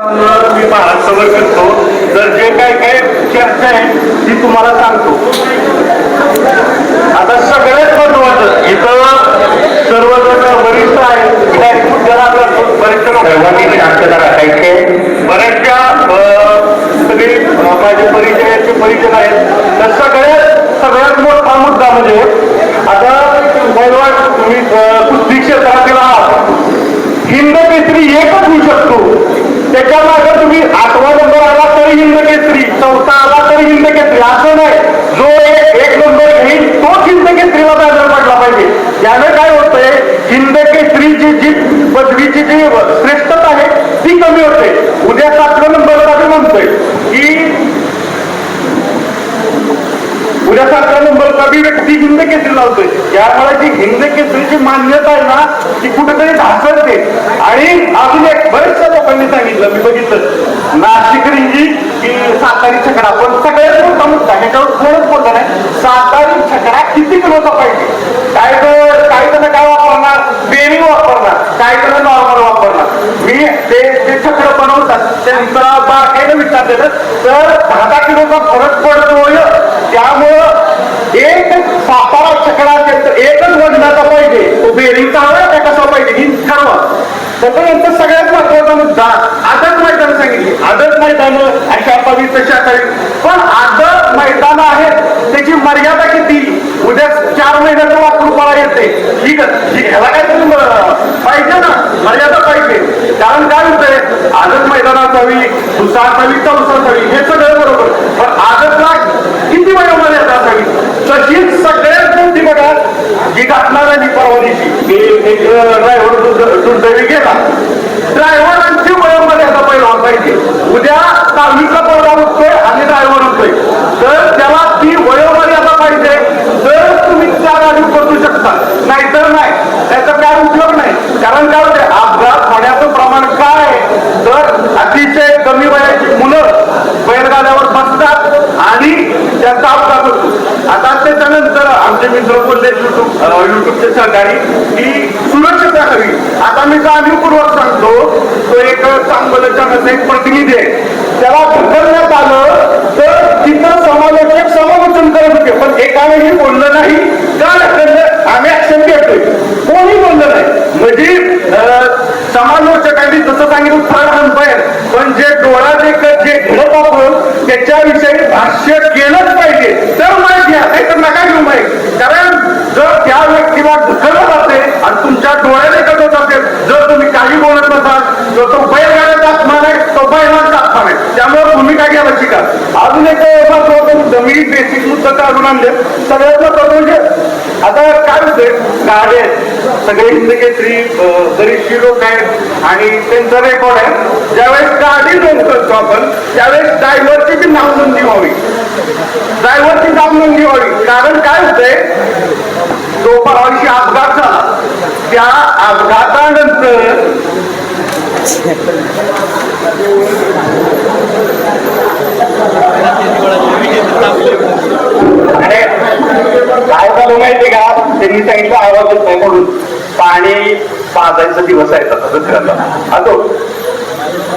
मी महाराष्ट्रावर करतो. तर जे काय काय चर्चा आहे ती तुम्हाला सांगतो. आता सगळ्यात महत्वाचं इथं सर्वजण वरिष्ठ आहे लोक सर्वांनी शांतता राखायचे. बऱ्याचशा सगळे माझे परिचयाचे परिचय आहेत. तर सगळ्यात सगळ्यात मोठा मुद्दा म्हणजे आता तुम्ही क्षेत्रातील आहात. हिंद केसरी शकतो त्याच्यामागे तुम्ही आठवा नंबर आला तरी हिंद केसरी चौथा आला तरी हिंद केसरी. असं नाही. जो एक नंबर घेईल तोच हिंद केसरीला बॅनर पडला पाहिजे. त्यानं काय होतंय? हिंद केसरीची जी पदवीची जी श्रेष्ठता आहे ती कमी होते उद्या सातव्या नंबरला मी म्हणतोय की उद्या सातव्या नंबरचा बी व्यक्ती हिंद केसरी लावतोय. त्यामुळे जी हिंद केसरीची मान्यता आहे ना ती कुठेतरी ढासळते. आणि अजून एक बरेचशा लोकांनी सांगितलं मी बघितलं. नाशिक रिंगी की सातारी छकडा पण सगळ्यात मोठा मुद्दा ह्याच्यावर कोणच बोलत नाही. सातारी छकडा किती किलोचा पाहिजे? काय तर काही जण काय वापरणार? बेरिंग वापरणार. काही जण नॉर्मल वापरणार. मी ते ते छकड बनवतात त्यांचा बारकाईनं विचारलेलं तर दहा किलोचा फरक पडतोय. त्यामुळं एक सातारा छकडा एकच वजनाचा पाहिजे. तो बेरिंग चांगला त्या कसा पाहिजे ही ठरवा त्याच्यानंतर सगळ्यात महत्त्वाचा मुद्दा. आदत मैदान सांगितली. आदत मैदान अशा पावी तशा पण आदत मैदान आहेत त्याची मर्यादा किती? उद्या चार महिन्याचं वापरून मला येते. ठीक आहे. ह्याला काय म- पाहिजे ना. मर्यादा पाहिजे. कारण काय होतंय? आदत मैदान असावी दुसरा असावी चौसा असावी हे सगळं बरोबर. पण आदतला किती वयोमर्यादा असावी सगळ्यात मोठी बघा जी घटना झाली परवा दिवशी की एक ड्रायव्हर दुर्दैवी गेला ड्रायव्हरांची वयोमर्यादा पहिला पाहिजे उद्या दहावीचा पोरा उठतोय आणि ड्रायव्हर होतोय तर त्याला ती वयोमर्यादा पाहिजे तर तुम्ही त्या गाडी बदलू शकता नाहीतर नाही त्याचा काय उपयोग नाही कारण काय होते अपघात होण्याचं प्रमाण काय आहे? तर अतिशय कमी वयाची मुलं बैलगाड्यावर बसतात आणि त्यांचा अपघात होतो आता त्याच्यानंतर आमचे मित्र बोलले युट्यूब युट्यूबचे सहकारी की सुरक्षता हवी. आता मी जाणीवपूर्वक सांगतो तो एक चांगलं एक प्रतिनिधी आहे. त्याला ढकलण्यात आलं तर तिथं समालोचक समालोचन करत होते. पण एकानेही बोललं नाही का ढकललं? आम्ही ऍक्शन घेतोय. कोणी बोललं नाही. म्हणजे समालोचकांनी जसं सांगितलं फार अनफायर पण जे डोळा देखत जे घडत आपण त्याच्याविषयी भाष्य केलंच पाहिजे तर माहिती घ्या नाही तर नका घेऊ माहिती कारण जर त्या व्यक्तीला ढकललं जाते आणि तुमच्या डोळ्याने घडत असेल जर तुम्ही काही बोलत नसाल तर तो बैलगाड्याचा अपमान आहे तो बैलांचा अपमान आहे त्यामुळे तुम्ही काय घ्यायला शिका अजून एक जमिनी बेसिक मुद्दा काढून आणले. सगळ्यांना महत्वाचं आता काय होते गाडी सगळे हिंद केसरी अं, बरीचशी लोक आहेत आणि त्यांचा रेकॉर्ड आहे. ज्यावेळेस गाडी नोंद करतो आपण त्यावेळेस ड्रायव्हरची बी नाव नोंदी व्हावी. ड्रायव्हरची नाव नोंदी व्हावी. कारण काय होतंय? तो परवाशी अपघात झाला. त्या अपघातानंतर अरे काय झालं माहितीये का त्यांनी सांगितलं आवाज येत नाही म्हणून पाणी पाजायचा दिवस आहे आता असो.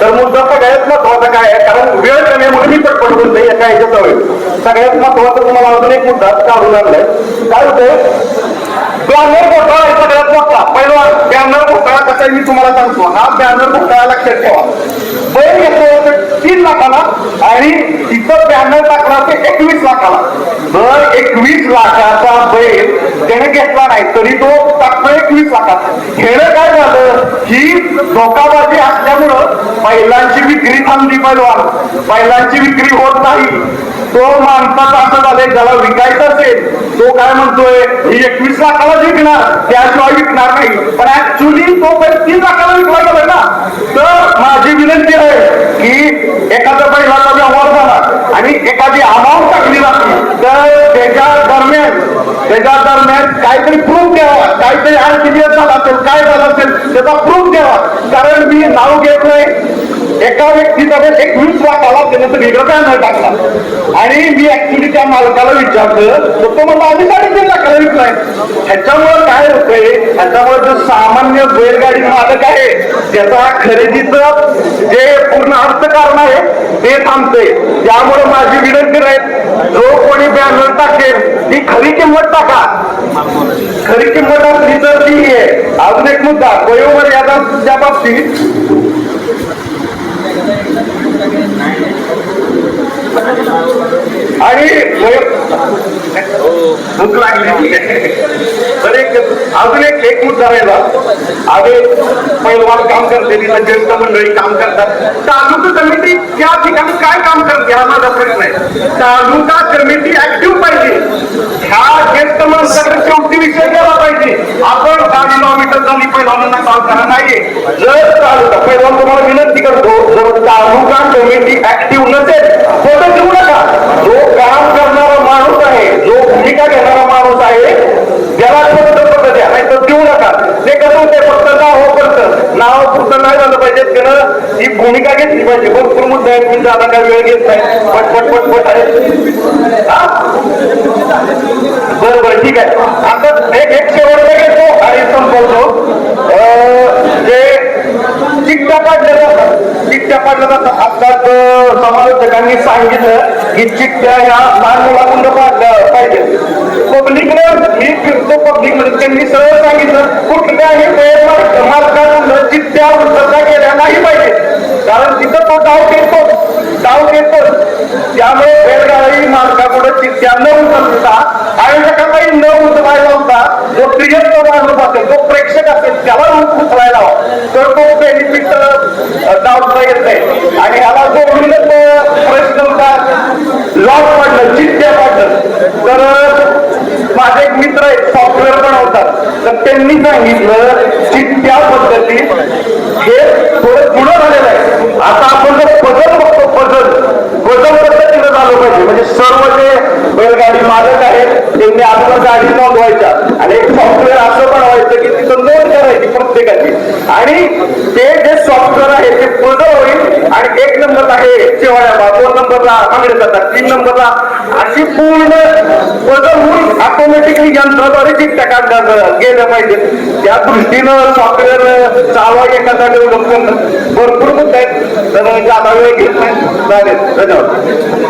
तर मुद्दा सगळ्यात महत्त्वाचा काय आहे? कारण वेळ कमी आहे म्हणून मी पटपट बोलतोय एका याच्यात होईल सगळ्यात महत्त्वाचा तुम्हाला अजून एक मुद्दा काढून आणलाय. काय होतंय? बॅनर घोटाळा आहे सगळ्यात मोठा. पहिला बॅनर घोटाळा कसा मी तुम्हाला सांगतो. हा बॅनर घोटाळा लक्षात ठेवा. बैल घेतलं लाखाला आणि तिथं बॅनर टाकला ते एकवीस लाखाला. दर एकवीस लाखाचा बैल त्याने घेतला नाही तरी तो टाकतो एकवीस लाखात. हेनं काय झालं? ही धोकाबाजी असल्यामुळं बैलांची विक्री थांबली पैलवान बैलांची विक्री होत नाही. तो माणसाचा असं झालंय ज्याला विकायचं असेल तो काय म्हणतोय? ही एकवीस लाखाला विकणार त्याशिवाय विकणार नाही. पण ऍक्च्युली तो बैल तीन लाखाला विकला गेलाय ना. तर माझी विनंती आहे की एखाद्या बैलाचा व्यवहार झाला आणि एखादी अमाऊंट टाकली जाते. तर त्याच्या दरम्यान त्याच्या दरम्यान काहीतरी प्रूफ द्यावा. काहीतरी आणखी दिवस झाला असेल काय झालं असेल त्याचा प्रूफ द्यावा. कारण मी नाव घेत नाही एका व्यक्तीचा एक वीस लाख आला त्यानं तर वेगळं नाही टाकला. आणि मी ऍक्च्युली त्या मालकाला विचारलं तर तो मला आम्ही साडेतीन लाखाला विकलाय. ह्याच्यामुळे काय होतंय? ह्याच्यामुळे जो सामान्य बैलगाडी मालक आहे त्याचा खरेदीचं जे पूर्ण अर्थकारण हे थांबते त्यामुळे माझी विनंती राहील जो कोणी बॅनर टाकेल ती खरी किंमत टाका. खरी किंमत असली तर ती आहे. अजून एक मुद्दा वयोमर्यादाच्या बाबतीत. आणि भूक लागली. तर एक अजून एक एक मुद्दा राहिला. आधी पैलवान काम करते तिथं ज्येष्ठ मंडळी काम करतात. तालुका कमिटी त्या ठिकाणी काय काम करते हा माझा प्रश्न आहे. तालुका कमिटी ऍक्टिव्ह पाहिजे. ह्या ज्येष्ठ माणसाकडे शेवटी विषय केला पाहिजे. आपण दहा किलोमीटर झाली पैलवानांना काम करणार नाहीये. जर तालुका पैलवान तुम्हाला विनंती करतो जर तालुका कमिटी ऍक्टिव्ह नसेल फोटो देऊ नका. जो काम करणारा माणूस आहे जो भूमिका घेणारा माणूस आहे. ज्याला फक्त पत्र द्या नाही तर देऊ नका. ते कसं होते फक्त नाव हो करतं नाव पुरतं नाही झालं पाहिजे. त्यानं ही भूमिका घेतली पाहिजे. भरपूर मुद्दे आहेत. मी जाता काय वेळ घेत नाही. पटपट पटपट आहे. हा? बरं बरं ठीक आहे. आता एक एक शेवटचा घेतो आणि संपवतो. अं, जे चिठ्ठ्या पाडल्या जातात. चिठ्ठ्या पाडल्या जातात. आत्ताच समालोचकांनी सांगितलं की चिठ्ठ्या ह्या लहान मुलाकडून पाडल्या. पाहिजे. पब्लिकनं मी फिरतो पब्लिकमध्ये म्हणजे त्यांनी सरळ सांगितलं कुठल्याही वेळ मार्गाकडून चिठ्ठ्या केल्या नाही पाहिजे. कारण तिथं तो डाव घेतो डाव घेतो त्यामुळे बैलगाडी मार्गापुढे चित्त्या न उतरता आयोजका काही न उचलायला होता जो प्रियस्त माणूस असेल जो प्रेक्षक असेल त्याला उचलायला हवा तर तो बेनिफिट डावता येत नाही आणि ह्याला जोडूनच प्रश्न होता लॉस पडलं चिठ्ठ्या पडलं तर माझे एक मित्र आहेत सॉफ्टवेअर बनवतात तर त्यांनी सांगितलं चिठ्ठ्या पद्धतीत हे थोडं पुढं झालेलं आहे. आता आपण जर पजल बघतो पजल पजल पद्धतीनं झालं पाहिजे. म्हणजे सर्व जे बैलगाडी मालक आहेत त्यांनी आपल्या गाडी नोंदवायच्या. आणि एक सॉफ्टवेअर असं बनवायचं की तिथं नोंद करायची प्रत्येकाची. आणि ते जे सॉफ्टवेअर आहे ते पजल होईल. आणि एक नंबर आहे शेवाळ्या नंबरला मागणी जातात तीन नंबरला अशी पूर्ण पजल होऊन ऑटोमॅटिकली यंत्राद्वारे चिठ्ठ्या काढण्यात गेलं पाहिजे. त्या दृष्टीनं सॉफ्टवेअर चालवा एखादा डेव्हलप करणं भरपूर मुद्दे आहेत. तर जादा वेळ घेत नाही. चालेल. धन्यवाद.